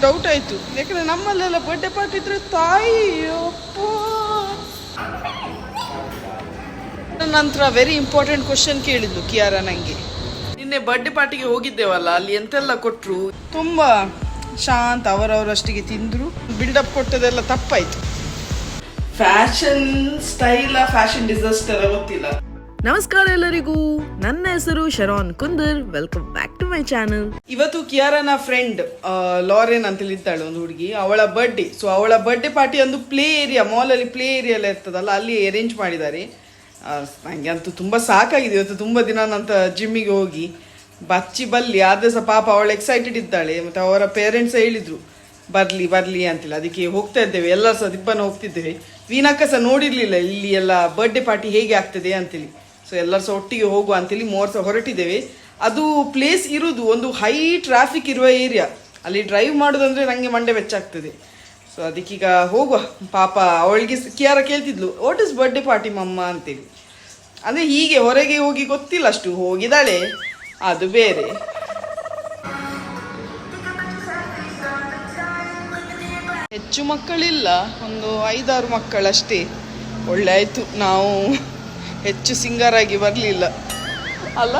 Doubt ಆಯ್ತು. ಯಾಕಂದ್ರೆ ನಮ್ಮಲ್ಲೆಲ್ಲ birthday party ಇದ್ರೆ ತಾಯಿ ಅಪ್ಪ. ನಂತರ ವೆರಿ ಇಂಪಾರ್ಟೆಂಟ್ ಕ್ವಶನ್ ಕೇಳಿದ್ಲು ಕಿಯಾರ ನಂಗೆ. ನಿನ್ನೆ ಬರ್ಡೇ ಪಾರ್ಟಿಗೆ ಹೋಗಿದ್ದೇವಲ್ಲ ಅಲ್ಲಿ ಎಂತೆಲ್ಲ ಕೊಟ್ರು? ತುಂಬಾ ಶಾಂತ ಅವರವರಷ್ಟಿಗೆ ತಿಂದ್ರು. ಬಿಲ್ಡಪ್ ಕೊಟ್ಟದೆಲ್ಲ ತಪ್ಪಾಯ್ತು. ಫ್ಯಾಷನ್ ಸ್ಟೈಲ್ ಫ್ಯಾಷನ್ ಡಿಸಾಸ್ಟರ್ ಗೊತ್ತಿಲ್ಲ. ನಮಸ್ಕಾರ ಎಲ್ಲರಿಗೂ. ನನ್ನ ಹೆಸರು Sharon Kundar. Welcome back to my channel ಇವತ್ತು ಕಿಯಾರನ ಫ್ರೆಂಡ್ ಲಾರೆನ್ ಅಂತ ಹೇಳಿದ್ದಾಳೆ ಒಂದು ಹುಡುಗಿ. ಅವಳ ಬರ್ಡೇ ಸೊ ಅವಳ ಬರ್ಡೆ ಪಾರ್ಟಿ ಒಂದು ಪ್ಲೇ ಏರಿಯಾ ಮಾಲಲ್ಲಿ ಪ್ಲೇ ಏರಿಯಾ ಎಲ್ಲ ಇರ್ತದಲ್ಲ, ಅಲ್ಲಿ ಅರೇಂಜ್ ಮಾಡಿದ್ದಾರೆ. ನನಗೆ ನಂಗೆ ಅಂತೂ ತುಂಬ ಸಾಕಾಗಿದೆ. ಇವತ್ತು ತುಂಬ ದಿನ ನಂತ ಜಿಮ್ಮಿಗೆ ಹೋಗಿ, ಬಚ್ಚಿ ಬಲ್ಲಿ ಆದ್ರೆ ಸಹ ಪಾಪ ಅವಳು ಎಕ್ಸೈಟೆಡ್ ಇದ್ದಾಳೆ. ಮತ್ತು ಅವರ ಪೇರೆಂಟ್ಸ್ ಹೇಳಿದ್ರು, ಬರಲಿ ಬರಲಿ ಅಂತಿಲ್ಲ. ಅದಕ್ಕೆ ಹೋಗ್ತಾ ಇದ್ದೇವೆ. ಎಲ್ಲ ಸಹ ದಿಬ್ಬನ ಹೋಗ್ತಿದ್ದೇವೆ. ವೀನಕ್ಕ ಸಹ ನೋಡಿರ್ಲಿಲ್ಲ, ಇಲ್ಲಿ ಎಲ್ಲ ಬರ್ಡೇ ಪಾರ್ಟಿ ಹೇಗೆ ಆಗ್ತದೆ ಅಂತೇಳಿ. ಸೊ ಎಲ್ಲರೂ ಸಹ ಒಟ್ಟಿಗೆ ಹೋಗುವ ಅಂತೇಳಿ ಮೂವರು ಸಹ ಹೊರಟಿದ್ದೇವೆ. ಅದು ಪ್ಲೇಸ್ ಇರುವುದು ಒಂದು ಹೈ ಟ್ರಾಫಿಕ್ ಇರುವ ಏರಿಯಾ ಅಲ್ಲಿ ಡ್ರೈವ್ ಮಾಡೋದಂದ್ರೆ ನನಗೆ ಮಂಡೆ ಬೆಚ್ಚಾಗ್ತದೆ ಸೊ ಅದಕ್ಕೀಗ ಹೋಗುವ. ಪಾಪ ಅವಳಿಗೆ Kiara ಕೇಳ್ತಿದ್ಲು what is birthday party mumma? ಅಂತೇಳಿ. ಅಂದರೆ ಹೀಗೆ ಹೊರಗೆ ಹೋಗಿ ಗೊತ್ತಿಲ್ಲ ಅಷ್ಟು, ಹೋಗಿದ್ದಾಳೆ. ಅದು ಬೇರೆ. ಹೆಚ್ಚು ಮಕ್ಕಳಿಲ್ಲ, ಒಂದು ಐದಾರು ಮಕ್ಕಳಷ್ಟೇ. ಒಳ್ಳೆ ಆಯಿತು. ನಾವು ಹೆಚ್ಚು ಸಿಂಗರಾಗಿ ಬರಲಿಲ್ಲ. ಅಲ್ಲ,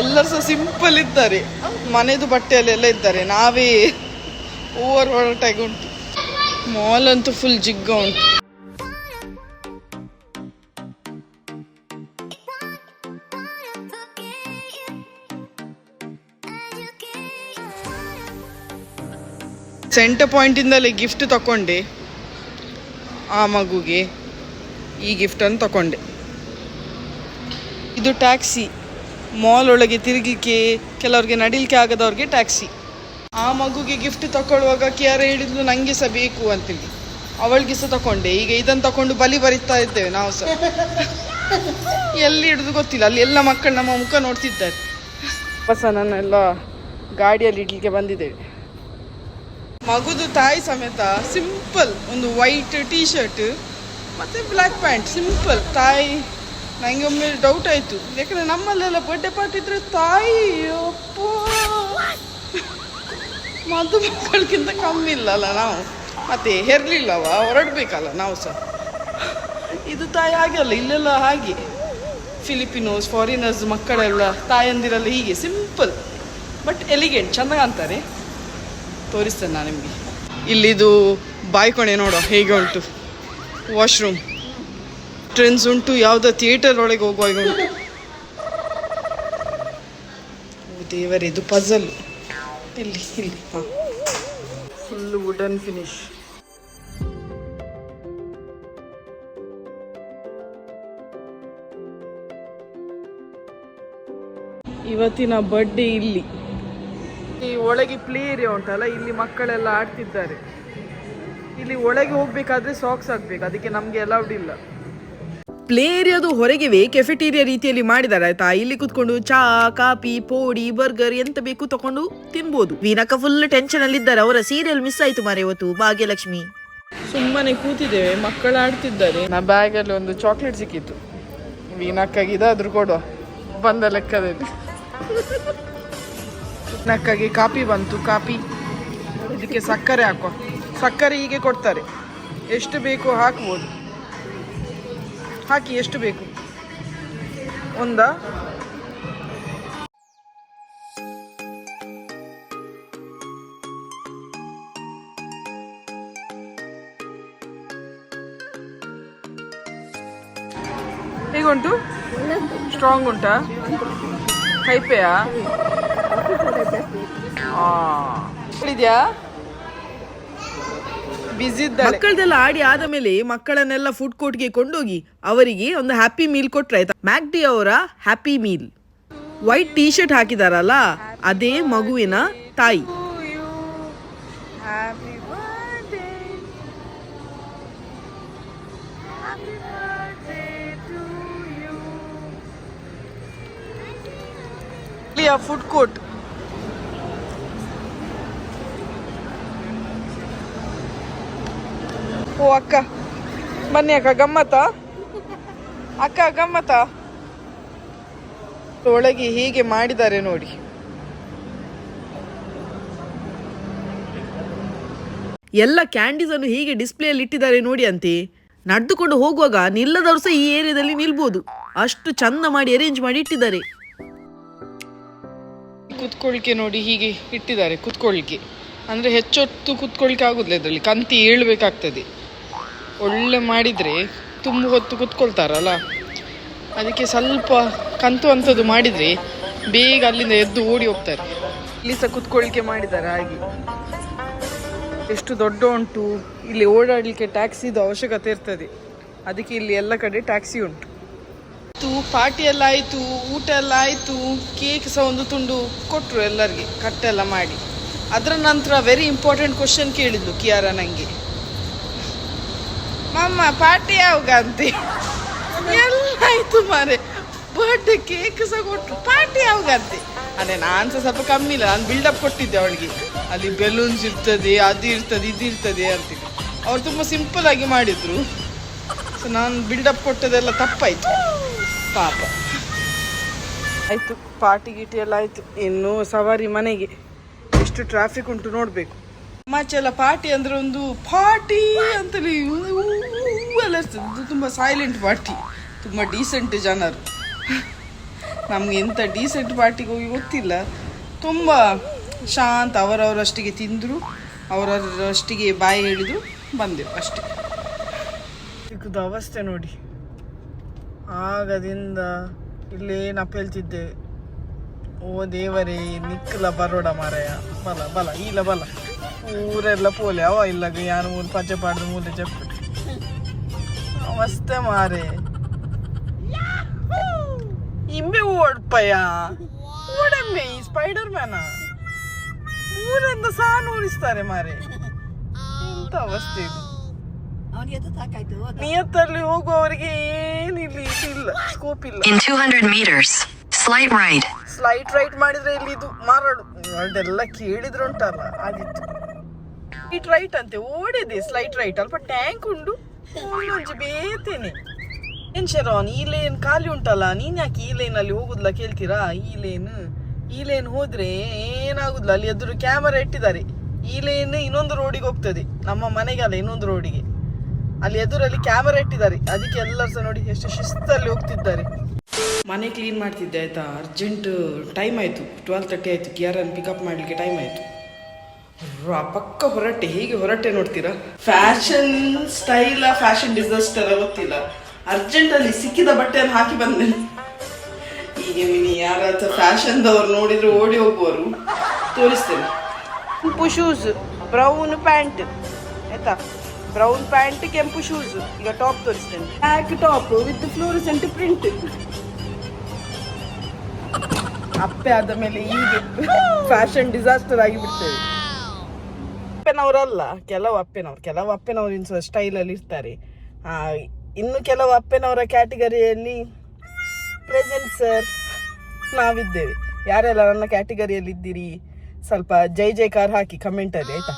ಎಲ್ಲರೂ ಸಹ ಸಿಂಪಲ್ ಇದ್ದಾರೆ. ಮನೆದು ಬಟ್ಟೆಯಲ್ಲೆಲ್ಲ ಇದ್ದಾರೆ. ನಾವೇ ಓವರ್ ಹೊರಟಾಗಿ ಉಂಟು. ಮಾಲ್ ಅಂತೂ ಫುಲ್ ಜಿಗ್ಗ ಉಂಟು. ಸೆಂಟರ್ ಪಾಯಿಂಟಿಂದಲೇ ಗಿಫ್ಟ್ ತಗೊಂಡೆ ಆ ಮಗುಗೆ ಈ ಗಿಫ್ಟನ್ನು ತಗೊಂಡೆ ಇದು ಟ್ಯಾಕ್ಸಿ. ಮಾಲ್ ಒಳಗೆ ತಿರುಗಲಿಕ್ಕೆ ಕೆಲವ್ರಿಗೆ ನಡಿಲಿಕ್ಕೆ ಆಗದವ್ರಿಗೆ ಟ್ಯಾಕ್ಸಿ. ಆ ಮಗುಗೆ ಗಿಫ್ಟ್ ತಗೊಳ್ಳುವಾಗ ಕಿಯಾರ ಹೇಳಿದ್ಲು ನನಗೆ ಸಹ ಬೇಕು ಅಂತೇಳಿ ಅವಳಿಗೆ ಸಹ ತಗೊಂಡೆ ಈಗ ಇದನ್ನು ತಗೊಂಡು ಬಲಿ ಬರಿತಾ ಇದ್ದೇವೆ ನಾವು ಸಹ. ಎಲ್ಲಿ ಹಿಡಿದು ಗೊತ್ತಿಲ್ಲ. ಅಲ್ಲಿ ಎಲ್ಲ ಮಕ್ಕಳು ನಮ್ಮ ಮುಖ ನೋಡ್ತಿದ್ದಾರೆ. ಬಸ ನನ್ನೆಲ್ಲ ಗಾಡಿಯಲ್ಲಿ ಇಡ್ಲಿಕ್ಕೆ ಬಂದಿದ್ದೇವೆ. ಮಗುದು ತಾಯಿ ಸಮೇತ ಸಿಂಪಲ್ ಒಂದು ವೈಟ್ ಟೀ ಶರ್ಟ್ ಮತ್ತೆ ಬ್ಲ್ಯಾಕ್ ಪ್ಯಾಂಟ್ ಸಿಂಪಲ್ ತಾಯಿ ನನಗೆ ಒಮ್ಮೆ ಡೌಟ್ ಆಯಿತು. ಯಾಕಂದ್ರೆ ನಮ್ಮಲ್ಲೆಲ್ಲ ಬರ್ಡೇ ಪಾರ್ಟಿ ಇದ್ರೆ ತಾಯಿ, ಅಪ್ಪ. ಮದು ಮಕ್ಕಳಿಗಿಂತ ಕಮ್ಮಿ ಇಲ್ಲಲ್ಲ ನಾವು. ಮತ್ತೆ ಹೆರ್ಲಿಲ್ಲವ? ಹೊರಡ್ಬೇಕಲ್ಲ ನಾವು ಸಹ. ಇದು ತಾಯಿ ಹಾಗೆ ಅಲ್ಲ, ಇಲ್ಲೆಲ್ಲ ಹಾಗೆ. ಫಿಲಿಪಿನೋಸ್ ಫಾರಿನರ್ಸ್ ಮಕ್ಕಳೆಲ್ಲ, ತಾಯಂದಿರಲ್ಲ ಹೀಗೆ ಸಿಂಪಲ್ ಬಟ್ ಎಲಿಗೆಂಟ್ ಚೆಂದ ಕಾಣ್ತಾರೆ ತೋರಿಸ್ತೇನೆ ನಾನು ನಿಮಗೆ. ಇಲ್ಲಿದು ಬಾಯ್ಕೊಣೆ ನೋಡೋ ಹೇಗೆ ಉಂಟು? ವಾಶ್ರೂಮ್ ಟ್ರೆಂಡ್ಸ್ ಉಂಟು, ಯಾವುದೋ ಥಿಯೇಟರ್ ಒಳಗೆ ಹೋಗುವಾಗ ದೇವರೇ, ಇದು ಪಜಲ್ ಇಲ್ಲಿ ಇಲ್ಲಿ ಫುಲ್ ವುಡನ್ ಫಿನಿಶ್ ಇವತ್ತಿನ ಬರ್ಡೇ ಇಲ್ಲಿ. ಈ ಒಳಗೆ ಪ್ಲೇ ಏರಿಯಾ ಉಂಟಲ್ಲ, ಇಲ್ಲಿ ಮಕ್ಕಳೆಲ್ಲ ಆಡ್ತಿದ್ದಾರೆ. ಇಲ್ಲಿ ಒಳಗೆ ಹೋಗ್ಬೇಕಾದ್ರೆ ಸಾಕ್ಸ್ ಆಗ್ಬೇಕು ಅದಕ್ಕೆ ನಮ್ಗೆ ಅಲೌಡ್ ಇಲ್ಲ. ಪ್ಲೇ ಏರಿಯಾದು ಹೊರಗೆವೆ ಕೆಫೆಟೀರಿಯಾ ರೀತಿಯಲ್ಲಿ ಮಾಡಿದ್ದಾರೆ. ಆಯ್ತಾ? ಇಲ್ಲಿ ಕುತ್ಕೊಂಡು ಚಾ ಕಾಫಿ ಪೋಡಿ ಬರ್ಗರ್ ಎಂತ ಬೇಕು ತಕೊಂಡು ತಿನ್ಬೋದು. ವೀನಕ ಫುಲ್ ಟೆನ್ಷನ್ ಅಲ್ಲಿ ಇದ್ದಾರೆ ಅವರ ಸೀರಿಯಲ್ ಮಿಸ್ ಆಯ್ತು ಮಾರೆ ಇವತ್ತು. ಭಾಗ್ಯಲಕ್ಷ್ಮಿ. ಸುಮ್ಮನೆ ಕೂತಿದ್ದೇವೆ. ಮಕ್ಕಳು ಆಡ್ತಿದ್ದಾರೆ. ಬ್ಯಾಗ್ ಬ್ಯಾಗಲ್ಲಿ ಒಂದು ಚಾಕ್ಲೇಟ್ ಸಿಕ್ಕಿತ್ತು. ವೀನಕ್ಕಾಗಿ ಇದಾದರೂ ಕೊಡುವ. ಬಂದ ಲೆಕ್ಕದಲ್ಲಿ. ನಕ್ಕಾಗಿ ಕಾಪಿ ಬಂತು. ಕಾಪಿ ಇದಕ್ಕೆ ಸಕ್ಕರೆ ಹಾಕುವ. ಸಕ್ಕರೆ ಹೀಗೆ ಕೊಡ್ತಾರೆ. ಎಷ್ಟು ಬೇಕು ಹಾಕ್ಬೋದು. ಹಾಕಿ ಎಷ್ಟು ಬೇಕು? ಒಂದಾ. ಹೇಗುಂಟು? ಸ್ಟ್ರಾಂಗ್ ಉಂಟಾ? ಹೈಪೆಯಾ ಇದೆಯಾ ಬಿಸಿ ಇದ್ದಾಳೆ. ಮಕ್ಕಳದೆಲ್ಲ ಆಡಿ ಆದ ಮೇಲೆ ಮಕ್ಕಳನ್ನೆಲ್ಲ ಫುಡ್ ಕೋರ್ಟ್ಗೆ ಕೊಂಡೋಗಿ ಅವರಿಗೆ ಒಂದು ಹ್ಯಾಪಿ ಮೀಲ್ ಕೊಟ್ರೆ ಆಯ್ತಾ? ಮ್ಯಾಕ್ಡಿ ಅವರ happy meal white T shirt ಹಾಕಿದಾರಲ್ಲ ಅದೇ ಮಗುವಿನ ತಾಯಿ. ಫುಡ್ ಕೋರ್ಟ್ ಓ ಅಕ್ಕ. ಬನ್ನಿ ಅಕ್ಕ ಗಮ್ಮತ್ತ? ಅಕ್ಕ ಗಮ್ಮತ್ತ? ಒಳಗೆ ಹೀಗೆ ಮಾಡಿದ್ದಾರೆ ನೋಡಿ. ಎಲ್ಲ ಕ್ಯಾಂಡೀಸ್ ಅನ್ನು ಹೀಗೆ ಡಿಸ್ಪ್ಲೇಯಲ್ಲಿ ಇಟ್ಟಿದ್ದಾರೆ ನೋಡಿ ಅಂತೆ. ನಡೆದುಕೊಂಡು ಹೋಗುವಾಗ ನಿಲ್ಲದವರು ಸಹ ಈ ಏರಿಯಾದಲ್ಲಿ ನಿಲ್ಬೋದು. ಅಷ್ಟು ಚಂದ ಮಾಡಿ ಅರೇಂಜ್ ಮಾಡಿ ಇಟ್ಟಿದ್ದಾರೆ. ಕುತ್ಕೊಳ್ಕೆ ನೋಡಿ ಹೀಗೆ ಇಟ್ಟಿದ್ದಾರೆ ಕುತ್ಕೊಳ್ಕೆ. ಅಂದ್ರೆ ಹೆಚ್ಚೊತ್ತು ಕುತ್ಕೊಳ್ಕೆ ಆಗುದಿಲ್ಲ ಇದರಲ್ಲಿ. ಕಂತಿ ಏಳ್ಬೇಕಾಗ್ತದೆ. ಒಳ್ಳೆ ಮಾಡಿದರೆ ತುಂಬ ಹೊತ್ತು ಕುತ್ಕೊಳ್ತಾರಲ್ಲ? ಅದಕ್ಕೆ ಸ್ವಲ್ಪ ಕಂತು ಅಂಥದ್ದು ಮಾಡಿದರೆ ಬೇಗ ಅಲ್ಲಿಂದ ಎದ್ದು ಓಡಿ ಹೋಗ್ತಾರೆ. ಇಲ್ಲಿ ಸಹ ಕುತ್ಕೊಳ್ಳಿಕ್ಕೆ ಮಾಡಿದ್ದಾರೆ ಹಾಗೆ. ಎಷ್ಟು ದೊಡ್ಡ ಉಂಟು. ಇಲ್ಲಿ ಓಡಾಡಲಿಕ್ಕೆ ಟ್ಯಾಕ್ಸಿದು ಅವಶ್ಯಕತೆ ಇರ್ತದೆ. ಅದಕ್ಕೆ ಇಲ್ಲಿ ಎಲ್ಲ ಕಡೆ ಟ್ಯಾಕ್ಸಿ ಉಂಟು. ಪಾರ್ಟಿ ಎಲ್ಲ ಆಯಿತು, ಊಟ ಎಲ್ಲ ಆಯಿತು. ಕೇಕ್ ಸಹ ಒಂದು ತುಂಡು ಕೊಟ್ಟರು ಎಲ್ಲರಿಗೆ, ಕಟ್ಟೆಲ್ಲ ಮಾಡಿ. ಅದರ ನಂತರ ವೆರಿ ಇಂಪಾರ್ಟೆಂಟ್ ಕ್ವಶನ್ ಕೇಳಿದ್ಲು ಕಿಯಾರ ನನಗೆ ಮಮ್ಮ ಪಾರ್ಟಿ ಯಾವಾಗ ಅಂತ ಎಲ್ಲ ಆಯ್ತು ಮಾರೆ. ಬರ್ಡೇ ಕೇಕ್ ಸಹ ಕೊಟ್ಟರು ಪಾರ್ಟಿ ಯಾವಾಗ ಅಂತ ಅದೇ ನಾನು ಸಹ ಸ್ವಲ್ಪ ಕಮ್ಮಿ ಇಲ್ಲ, ನಾನು ಬಿಲ್ಡಪ್ ಕೊಟ್ಟಿದ್ದೆ ಅವಳಿಗೆ. ಅಲ್ಲಿ ಬೆಲೂನ್ಸ್ ಇರ್ತದೆ, ಅದು ಇರ್ತದೆ, ಇದು ಇರ್ತದೆ ಅಂತ ಅವ್ರು ತುಂಬ ಸಿಂಪಲ್ ಆಗಿ ಮಾಡಿದ್ರು. ಸೊ ನಾನು ಬಿಲ್ಡಪ್ ಕೊಟ್ಟದೆಲ್ಲ ತಪ್ಪಾಯ್ತು. ಪಾಪ. ಆಯ್ತು ಪಾರ್ಟಿ ಗೀಟಿ ಎಲ್ಲ ಆಯ್ತು. ಇನ್ನು ಸವಾರಿ ಮನೆಗೆ. ಎಷ್ಟು ಟ್ರಾಫಿಕ್ ಉಂಟು ನೋಡಬೇಕು. ಎಲ್ಲ ಪಾರ್ಟಿ ಅಂದ್ರೆ ಒಂದು ಪಾರ್ಟಿ ಅಂತಲೇ ತುಂಬಾ ತುಂಬ ಸೈಲೆಂಟ್ ಪಾರ್ಟಿ. ತುಂಬ ಡೀಸೆಂಟ್ ಜನರು. ನಮ್ಗೆ ಎಂಥ ಡೀಸೆಂಟ್ ಪಾರ್ಟಿಗೆ ಹೋಗಿ ಗೊತ್ತಿಲ್ಲ. ತುಂಬ ಶಾಂತ ಅವರವರಷ್ಟಿಗೆ ತಿಂದರು, ಅವರವರಷ್ಟಿಗೆ ಬಾಯಿ ಹೇಳಿದ್ರು ಬಂದೆವು ಅಷ್ಟೇ. ಸಿಕ್ಕದ ಅವಸ್ಥೆ ನೋಡಿ. ಆಗದಿಂದ ಇಲ್ಲೇನಪ್ಪ ಹೇಳ್ತಿದ್ದೆ ಓ ದೇವರೇ ನಿಕ್ಕಲ ಬರೋಡ ಮಾರಾಯ. ಬಲ ಬಲ ಇಲ್ಲ ಬಲ. ಊರೆಲ್ಲ ಪೋಲೆ ಅವ ಇಲ್ಲ ಯಾರು ಮೂಲ ಪಚ್ಚೆ ಪಾಡ್ದು ಮೂಲೆ ಚಪ್ಪ ಅವಸ್ಥೆ ಮಾರೆ. ಇಂಬೆ ಓಡ್ಪಯ್ಯ. ಓಡಮ್ಮೆ ಈ ಸ್ಪೈಡರ್ ಮ್ಯಾನ ಊರಿಂದ ಸಹ ನೋಡಿಸ್ತಾರೆ ಮಾರೆ. ಎಂತ ಅವಸ್ಥೆ ಇದು. ನಿಯತ್ತಲ್ಲಿ ಹೋಗುವವರಿಗೆ ಏನಿಲ್ಲ ಇಲ್ಲ ಸ್ಕೋಪ್ ಇಲ್ಲ. In 200 metres slight ride slight right ಮಾಡಿದ್ರೆ ಇಲ್ಲಿ ಇದು ಮಾರಾಡು. ಅದೆಲ್ಲ ಕೇಳಿದ್ರು ಉಂಟಲ್ಲ ಆಗಿತ್ತು. ಸ್ಲೈಟ್ ರೈಟ್ ಅಂತೆ, ಓಡಿದೆ ಸ್ಲೈಟ್ ರೈಟ್, ಅಲ್ಪ ಟ್ಯಾಂಕ್ ಉಂಡು. ಒಂದೊಂಜಿ ಬೇತೇನೆ. ಏನ್ ಶರೋನ್ ಈ ಲೇನ್ ಖಾಲಿ ಉಂಟಲ್ಲ, ನೀನ್ ಯಾಕೆ ಈ ಲೈನ್ ಅಲ್ಲಿ ಹೋಗುದಿಲ್ಲ ಕೇಳ್ತೀರಾ? ಈ ಲೇನ್ ಈ ಲೇನ್ ಹೋದ್ರೆ ಏನಾಗುದಿಲ್ಲ ಅಲ್ಲಿ ಎದುರು ಕ್ಯಾಮರಾ ಇಟ್ಟಿದ್ದಾರೆ. ಈ ಲೇನ್ ಇನ್ನೊಂದು ರೋಡಿಗೆ ಹೋಗ್ತದೆ. ನಮ್ಮ ಮನೆಗೆ ಅಲ್ಲ, ಇನ್ನೊಂದು ರೋಡಿಗೆ ಅಲ್ಲಿ ಎದುರಲ್ಲಿ ಕ್ಯಾಮರಾ ಇಟ್ಟಿದ್ದಾರೆ. ಅದಕ್ಕೆ ಎಲ್ಲರೂ ಸಹ ನೋಡಿ ಎಷ್ಟು ಶಿಸ್ತಲ್ಲಿ ಹೋಗ್ತಿದ್ದಾರೆ. ಮನೆ ಕ್ಲೀನ್ ಮಾಡ್ತಿದ್ದೆ, ಆಯ್ತಾ? ಅರ್ಜೆಂಟ್ ಟೈಮ್ ಆಯಿತು. ಟ್ವೆಲ್ ತರ್ಟಿ ಆಯಿತು. ಕಿಯಾರನ್ನು ಪಿಕಪ್ ಮಾಡಲಿಕ್ಕೆ ಟೈಮ್ ಆಯಿತು. ಪಕ್ಕ ಹೊರಟೆ ಹೀಗೆ ಹೊರಟೆ ನೋಡ್ತೀರಾ? ಫ್ಯಾಷನ್ ಸ್ಟೈಲ ಫ್ಯಾಷನ್ ಡಿಸಾಸ್ಟರ್ ಗೊತ್ತಿಲ್ಲ. ಅರ್ಜೆಂಟಲ್ಲಿ ಸಿಕ್ಕಿದ ಬಟ್ಟೆಯನ್ನು ಹಾಕಿ ಬಂದೆ ಈಗ ಮಿನಿ ಯಾರಾದ್ರೂ ಫ್ಯಾಷನ್ದವ್ರು ನೋಡಿದ್ರು ಓಡಿ ಹೋಗುವರು ತೋರಿಸ್ತೇನೆ. ಕೆಂಪು ಶೂಸ್ ಬ್ರೌನ್ ಪ್ಯಾಂಟ್ ಆಯ್ತಾ? ಬ್ರೌನ್ ಪ್ಯಾಂಟ್ ಕೆಂಪು ಶೂಸ್ ಈಗ ಟಾಪ್ ತೋರಿಸ್ತೇನೆ. Black top with fluorescent print ಅಪ್ಪೆ ಆದ ಮೇಲೆ ಈಗ ಫ್ಯಾಷನ್ ಡಿಸಾಸ್ಟರ್ ಆಗಿ ಬಿಡ್ತೇವೆ ಅಪ್ಪೆನವರಲ್ಲ ಕೆಲವು ಅಪ್ಪನವ್ರು ಕೆಲವು ಅಪ್ಪನವ್ರು ಸ್ಟೈಲ್ ಸ್ಟೈಲಲ್ಲಿ ಇರ್ತಾರೆ. ಇನ್ನು ಕೆಲವು ಅಪ್ಪೆನವರ ಕ್ಯಾಟಗರಿಯಲ್ಲಿ ಪ್ರೆಸೆಂಟ್ ಸರ್ ನಾವಿದ್ದೇವೆ. ಯಾರೆಲ್ಲ ನನ್ನ ಕ್ಯಾಟಗರಿಯಲ್ಲಿ ಇದ್ದೀರಿ? ಸ್ವಲ್ಪ ಜೈ ಜೈಕಾರ ಹಾಕಿ ಕಮೆಂಟಲ್ಲಿ ಆಯ್ತಾ?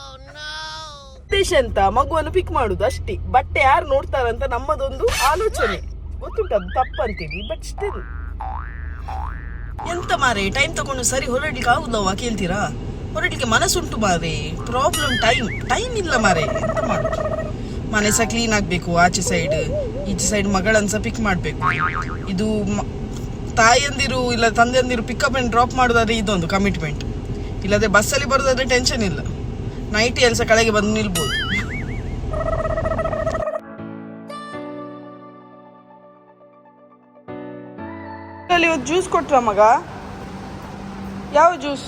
ಉದ್ದೇಶ ಅಂತ ಮಗುವನ್ನು ಪಿಕ್ ಮಾಡುದು ಅಷ್ಟೇ. ಬಟ್ಟೆ ಯಾರು ನೋಡ್ತಾರಂತ ನಮ್ಮದೊಂದು ಆಲೋಚನೆ. ಗೊತ್ತುಂಟು ಅದು ತಪ್ಪಂತೀವಿ ಬಟ್ ಸ್ಟಿಲ್ ಎಂತ ಮಾರೆ ಟೈಮ್ ತಗೊಂಡು ಸರಿ ಹೊರಡ್ಲಿಕ್ಕೆ ಆಗುದವ್ವ ಕೇಳ್ತೀರಾ? ಹೊರಡ್ಲಿಕ್ಕೆ ಮನಸ್ಸುಂಟು ಮಾರೆ ಪ್ರಾಬ್ಲಮ್ ಟೈಮ್ ಟೈಮ್ ಇಲ್ಲ ಮಾರೆ. ಎಂತ ಮಾಡುದು? ಮನೆ ಸಹ ಕ್ಲೀನ್ ಆಗಬೇಕು, ಆಚೆ ಸೈಡ್ ಈಚೆ ಸೈಡ್ ಮಗಳನ್ನ ಸಹ ಪಿಕ್ ಮಾಡಬೇಕು. ಇದು ತಾಯಿಯಂದಿರು ಇಲ್ಲ ತಂದೆಯಂದಿರು ಪಿಕಪ್ ಆ್ಯಂಡ್ ಡ್ರಾಪ್ ಮಾಡೋದಾದ್ರೆ ಇದೊಂದು ಕಮಿಟ್ಮೆಂಟ್ ಇಲ್ಲದೆ ಬಸ್ಸಲ್ಲಿ ಬರೋದಾದ್ರೆ ಟೆನ್ಷನ್ ಇಲ್ಲ. ನೈಟ್ ಸಹ ಕಳೆಗೆ ಬಂದು ನಿಲ್ಬೋದು. ಜ್ಯೂಸ್ ಕೊಟ್ರ ಮಗ? ಯಾವ ಜ್ಯೂಸ್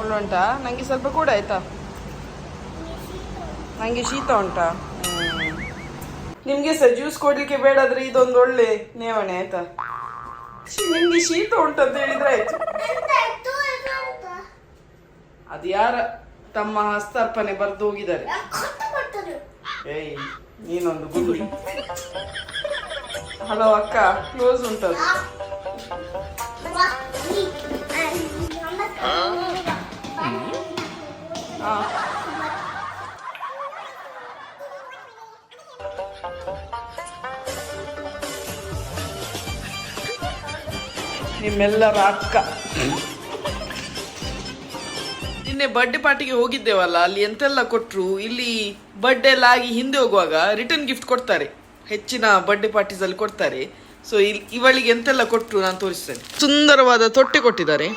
ಒಳ್ಳೆ ಉಂಟಾ? ನನಗೆ ಸ್ವಲ್ಪ ಕೂಡ ಆಯ್ತಾ? ನನಗೆ ಶೀತ ಉಂಟಾ? ನಿಮಗೆ ಸಹ ಜ್ಯೂಸ್ ಕೊಡ್ಲಿಕ್ಕೆ ಬೇಡಾದ್ರೆ ಇದೊಂದು ಒಳ್ಳೆ ನೇವಣೆ ಆಯ್ತಾ? ನಿಮ್ಗೆ ಶೀತ ಉಂಟಂತ ಹೇಳಿದ್ರೆ ಆಯ್ತು. ಅದು ಯಾರ ತಮ್ಮ ಹಸ್ತಾರ್ಪಣೆ ಬರ್ದು ಹೋಗಿದ್ದಾರೆ? ಏಯ್, ನೀನೊಂದು ಹಲೋ ಅಕ್ಕ ಕ್ಲೋಸ್ ಉಂಟದು. ನಿಮ್ಮೆಲ್ಲರ ಅಕ್ಕ. ನಿನ್ನೆ ಬರ್ಡೆ ಪಾರ್ಟಿಗೆ ಹೋಗಿದ್ದೇವಲ್ಲ, ಅಲ್ಲಿ ಎಂತೆಲ್ಲ ಕೊಟ್ರು? ಇಲ್ಲಿ ಬರ್ಡೇ ಎಲ್ಲ ಆಗಿ ಹಿಂದೆ ಹೋಗುವಾಗ ರಿಟರ್ನ್ ಗಿಫ್ಟ್ ಕೊಡ್ತಾರೆ. ಹೆಚ್ಚಿನ ಬರ್ಡೆ ಪಾರ್ಟೀಸ್ ಅಲ್ಲಿ ಕೊಡ್ತಾರೆ. ಸೊ ಇಲ್ಲಿ ಇವಳಿಗೆ ಎಂತೆಲ್ಲ ಕೊಟ್ರು ನಾನು ತೋರಿಸ್ತೇನೆ. ಸುಂದರವಾದ ತೊಟ್ಟೆ ಕೊಟ್ಟಿದ್ದಾರೆ.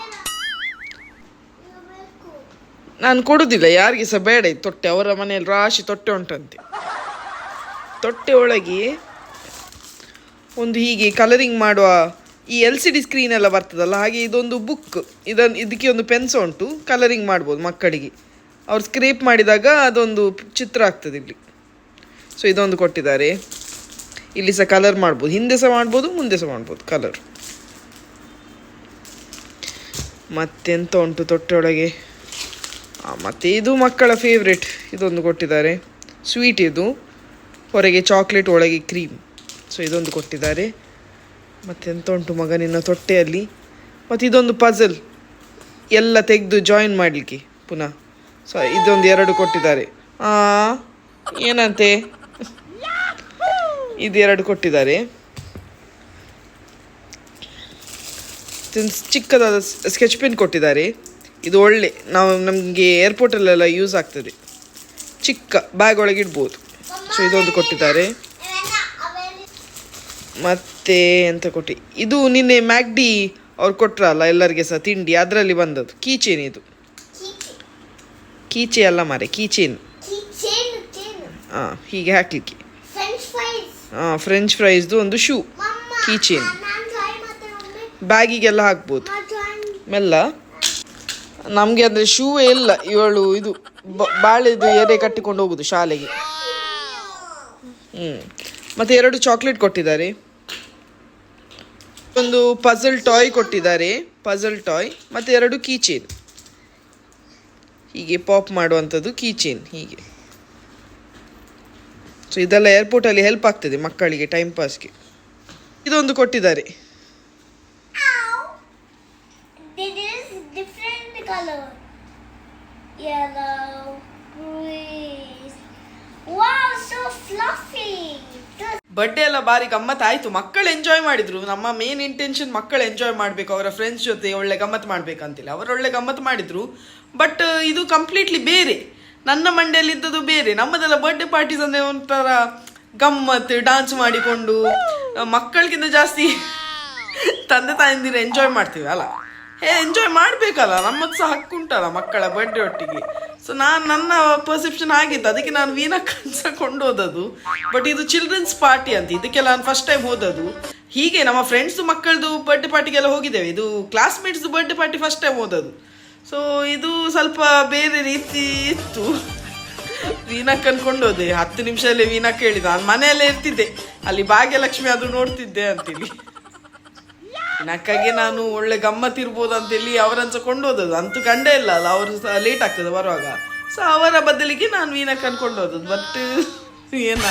ನಾನು ಕೊಡುದಿಲ್ಲ, ಯಾರಿಗೆ ಸಹ ಬೇಡ ತೊಟ್ಟೆ. ಅವರ ಮನೆಯಲ್ಲಿ ರಾಶಿ ತೊಟ್ಟೆ ಉಂಟಂತೆ. ತೊಟ್ಟೆ ಒಳಗೆ ಒಂದು ಹೀಗೆ ಕಲರಿಂಗ್ ಮಾಡುವ ಈ ಎಲ್ ಸಿ ಡಿ ಸ್ಕ್ರೀನ್ ಎಲ್ಲ ಬರ್ತದಲ್ಲ, ಹಾಗೆ ಇದೊಂದು ಬುಕ್ ಇದನ್ನು ಇದಕ್ಕೆ ಒಂದು ಪೆನ್ಸ ಉಂಟು ಕಲರಿಂಗ್ ಮಾಡ್ಬೋದು ಮಕ್ಕಳಿಗೆ. ಅವ್ರು ಸ್ಕ್ರೇಪ್ ಮಾಡಿದಾಗ ಅದೊಂದು ಚಿತ್ರ ಆಗ್ತದೆ ಇಲ್ಲಿ. ಸೊ ಇದೊಂದು ಕೊಟ್ಟಿದ್ದಾರೆ. ಇಲ್ಲಿ ಸಹ ಕಲರ್ ಮಾಡ್ಬೋದು. ಹಿಂದೆ ಸಹ ಮಾಡ್ಬೋದು, ಮುಂದೆ ಸಹ ಮಾಡ್ಬೋದು ಕಲರ್ ಮತ್ತೆಂತ ಉಂಟು ತೊಟ್ಟೆಯೊಳಗೆ? ಒಳಗೆ ಮತ್ತೆ ಇದು ಮಕ್ಕಳ ಫೇವ್ರೆಟ್ ಇದೊಂದು ಕೊಟ್ಟಿದ್ದಾರೆ. ಸ್ವೀಟ್ ಇದು. ಹೊರಗೆ ಚಾಕ್ಲೇಟ್ ಒಳಗೆ ಕ್ರೀಮ್ ಸೊ ಇದೊಂದು ಕೊಟ್ಟಿದ್ದಾರೆ. ಮತ್ತೆಂತ ಉಂಟು ಮಗನಿನ ತೊಟ್ಟೆಯಲ್ಲಿ? ಮತ್ತು ಇದೊಂದು ಪಜಲ್ ಎಲ್ಲ ತೆಗೆದು ಜಾಯಿನ್ ಮಾಡಲಿಕ್ಕೆ ಪುನಃ. ಸೊ ಇದೊಂದು ಎರಡು ಕೊಟ್ಟಿದ್ದಾರೆ. ಏನಂತೆ? ಇದು ಎರಡು ಕೊಟ್ಟಿದ್ದಾರೆ. ಚಿಕ್ಕದಾದ ಸ್ಕೆಚ್ ಪೆನ್ ಕೊಟ್ಟಿದ್ದಾರೆ. ಇದು ಒಳ್ಳೆ, ನಾವು ನಮಗೆ ಏರ್ಪೋರ್ಟಲ್ಲೆಲ್ಲ ಯೂಸ್ ಆಗ್ತದೆ. ಚಿಕ್ಕ ಬ್ಯಾಗ್ ಒಳಗೆ ಇಡ್ಬೋದು. ಸೊ ಇದೊಂದು ಕೊಟ್ಟಿದ್ದಾರೆ. ಮತ್ತೆ ಎಂತ ಕೊಟ್ಟೆ? ಇದು ನಿನ್ನೆ ಮ್ಯಾಗ್ಡಿ ಅವ್ರು ಕೊಟ್ರಲ್ಲ ಎಲ್ಲರಿಗೆ ಸಹ ತಿಂಡಿ, ಅದರಲ್ಲಿ ಬಂದದ್ದು. ಕೀಚೇನ್ ಇದು. ಕೀಚೆ ಅಲ್ಲ ಮಾರೆ, ಕೀಚೇನ್. ಹಾಂ ಹೀಗೆ ಹಾಕ್ಲಿಕ್ಕೆ. ಹಾಂ ಫ್ರೆಂಚ್ ಫ್ರೈಸ್ದು ಒಂದು ಶೂ ಕೀಚೇನ್. ಬ್ಯಾಗಿಗೆಲ್ಲ ಹಾಕ್ಬೋದು. ಮೆಲ್ಲ. ನಮಗೆ ಅಂದರೆ ಶೂವೇ ಇಲ್ಲ, ಇವಳು ಇದು ಬಾಳೆದು ಎದೆ ಕಟ್ಟಿಕೊಂಡು ಹೋಗುದು ಶಾಲೆಗೆ. ಹ್ಞೂ ಮತ್ತು ಎರಡು ಚಾಕ್ಲೇಟ್ ಕೊಟ್ಟಿದ್ದಾರೆ. ಒಂದು ಪಜಲ್ ಟಾಯ್ ಕೊಟ್ಟಿದ್ದಾರೆ ಪಜಲ್ ಟಾಯ್ ಮತ್ತು ಎರಡು ಕೀಚೇನ್ ಹೀಗೆ ಪಾಪ್ ಮಾಡುವಂಥದ್ದು ಕೀಚೇನ್ ಹೀಗೆ ಸೊ ಇದೆಲ್ಲ ಏರ್ಪೋರ್ಟಲ್ಲಿ ಹೆಲ್ಪ್ ಆಗ್ತದೆ ಮಕ್ಕಳಿಗೆ ಟೈಮ್ ಪಾಸ್ಗೆ ಇದೊಂದು ಕೊಟ್ಟಿದ್ದಾರೆ. Yellow, green. Wow, so fluffy. Birthday ಎಲ್ಲ ಗಮ್ಮತ್ ಆಯ್ತು. ಮಕ್ಕಳು ಎಂಜಾಯ್ ಮಾಡಿದ್ರು. ನಮ್ಮ ಮೇನ್ ಇಂಟೆನ್ಷನ್ ಮಕ್ಕಳು ಎಂಜಾಯ್ ಮಾಡಬೇಕು. ಅವರ ಫ್ರೆಂಡ್ಸ್ ಜೊತೆ ಒಳ್ಳೆ ಗಮ್ಮತ್ ಮಾಡ್ಬೇಕಂತಿಲ್ಲ. ಅವರು ಒಳ್ಳೆ ಗಮ್ಮತ್ ಮಾಡಿದ್ರು. ಬಟ್ ಇದು ಕಂಪ್ಲೀಟ್ಲಿ ಬೇರೆ. ನನ್ನ ಮಂಡೆಯಲ್ಲಿ ಇದ್ದದ್ದು ಬೇರೆ. ನಮ್ಮದೆಲ್ಲ ಬರ್ಡೇ ಪಾರ್ಟೀಸ್ ಅಂದ್ರೆ ಒಂಥರ ಗಮ್ಮತ್ ಡಾನ್ಸ್ ಮಾಡಿಕೊಂಡು, ಮಕ್ಕಳಿಗಿಂತ ಜಾಸ್ತಿ ತಂದೆ ತಾಯಂದಿರು ಎಂಜಾಯ್ ಮಾಡ್ತೀವಿ, ಅಲ್ಲ? ಎಂಜಾಯ್ ಮಾಡಬೇಕಲ್ಲ, ನಮ್ಮದು ಸಹ ಹಕ್ಕುಂಟಲ್ಲ ಮಕ್ಕಳ ಬರ್ಡೇ ಒಟ್ಟಿಗೆ. ಸೊ ನಾನು ನನ್ನ ಪರ್ಸೆಪ್ಷನ್ ಆಗಿತ್ತು ಅದಕ್ಕೆ ನಾನು ವೀಣಾ ಕನ್ಸ ಕೊಂಡೋದದು. ಬಟ್ ಇದು ಚಿಲ್ಡ್ರನ್ಸ್ ಪಾರ್ಟಿ ಅಂತ. ಇದಕ್ಕೆಲ್ಲ ನಾನು ಫಸ್ಟ್ ಟೈಮ್ ಹೋದದು ಹೀಗೆ ನಮ್ಮ ಫ್ರೆಂಡ್ಸ್ ಮಕ್ಕಳದು ಬರ್ಡೇ ಪಾರ್ಟಿಗೆಲ್ಲ ಹೋಗಿದ್ದೇವೆ. ಇದು classmates birthday party first time ಹೋದದು so ಇದು ಸ್ವಲ್ಪ ಬೇರೆ ರೀತಿ ಇತ್ತು. ವೀಣಕ್ ಅನ್ಕೊಂಡೋದೆ ಹತ್ತು ನಿಮಿಷದಲ್ಲೇ ವೀನಾ ಹೇಳಿದ ನಾನು ಮನೆಯಲ್ಲೇ ಇರ್ತಿದ್ದೆ. ಅಲ್ಲಿ ಭಾಗ್ಯಲಕ್ಷ್ಮಿ ಅದು ನೋಡ್ತಿದ್ದೆ ಅಂತೇಳಿ ನಕ್ಕಾಗೆ ನಾನು ಒಳ್ಳೆ ಗಮ್ಮತ್ ಇರ್ಬೋದು ಅಂತೇಳಿ ಕೊಂಡು ಹೋದದ್ದು ಅಂತೂ ಕಂಡೇ ಇಲ್ಲ ಅಲ್ಲ, ಅವರು ಲೇಟ್ ಆಗ್ತದೆ ಬರುವಾಗ. ಸೊ ಅವರ ಬದಲಿಗೆ ನಾನು ವೀನಕ್ ಕೊಂಡು ಹೋದದ್ದು ಬಟ್ ಏನ,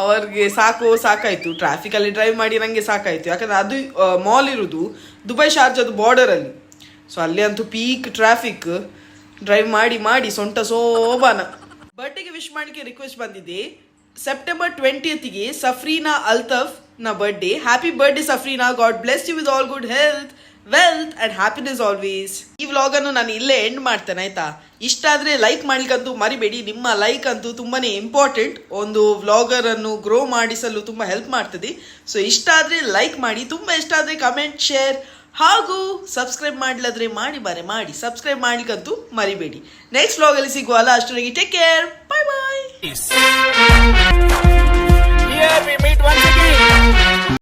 ಅವ್ರಿಗೆ ಸಾಕು ಸಾಕಾಯ್ತು. ಟ್ರಾಫಿಕಲ್ಲಿ ಡ್ರೈವ್ ಮಾಡಿ ನನಗೆ ಸಾಕಾಯ್ತು. ಯಾಕಂದ್ರೆ ಅದು ಮಾಲ್ ಇರುವುದು ದುಬೈ ಶಾರ್ಜಾದ ಬಾರ್ಡರಲ್ಲಿ ಸೊ ಅಲ್ಲಿ. ಅಂತೂ ಪೀಕ್ ಟ್ರಾಫಿಕ್ ಡ್ರೈವ್ ಮಾಡಿ ಮಾಡಿ ಸೊಂಟ ಸೋಬಾನ. ಬರ್ಡೇಗೆ ವಿಶ್ ಮಾಡಲಿಕ್ಕೆ ರಿಕ್ವೆಸ್ಟ್ ಬಂದಿದೆ. ಸೆಪ್ಟೆಂಬರ್ ಟ್ವೆಂಟಿಯತ್ಗೆ ಸಫ್ರೀನಾ ಅಲ್ತಫ್ ನ birthday happy birthday Safreena God bless you with all good health wealth and happiness always ಈ ವ್ಲಾಗ್ ಅನ್ನು ನಾನು ಇಲ್ಲೇ ಎಂಡ್ ಮಾಡ್ತೇನೆ, ಆಯ್ತಾ? ಇಷ್ಟ ಆದ್ರೆ ಲೈಕ್ ಮಾಡ್ಲಿಕ್ಕಂತೂ ಮರಿಬೇಡಿ. ನಿಮ್ಮ ಲೈಕ್ ಅಂತೂ ತುಂಬಾನೇ ಇಂಪಾರ್ಟೆಂಟ್ ಒಂದು ವ್ಲಾಗರ್ ಅನ್ನು ಗ್ರೋ ಮಾಡಿಸಲು ತುಂಬಾ ಹೆಲ್ಪ್ ಮಾಡ್ತದೆ. ಸೊ ಇಷ್ಟ ಆದ್ರೆ ಲೈಕ್ ಮಾಡಿ. ತುಂಬಾ ಇಷ್ಟ ಆದ್ರೆ ಕಮೆಂಟ್ ಶೇರ್ ಹಾಗೂ ಸಬ್ಸ್ಕ್ರೈಬ್ ಮಾಡ್ಲಾದ್ರೆ ಮಾಡಿ ಬಾರೆ ಮಾಡಿ. ಸಬ್ಸ್ಕ್ರೈಬ್ ಮಾಡ್ಲಿಕ್ಕಂತೂ ಮರಿಬೇಡಿ. ನೆಕ್ಸ್ಟ್ ವ್ಲಾಗಲ್ಲಿ ಸಿಗುವಲ್ಲ ಅಷ್ಟರಲ್ಲಿ take care bye bye year we meet once again.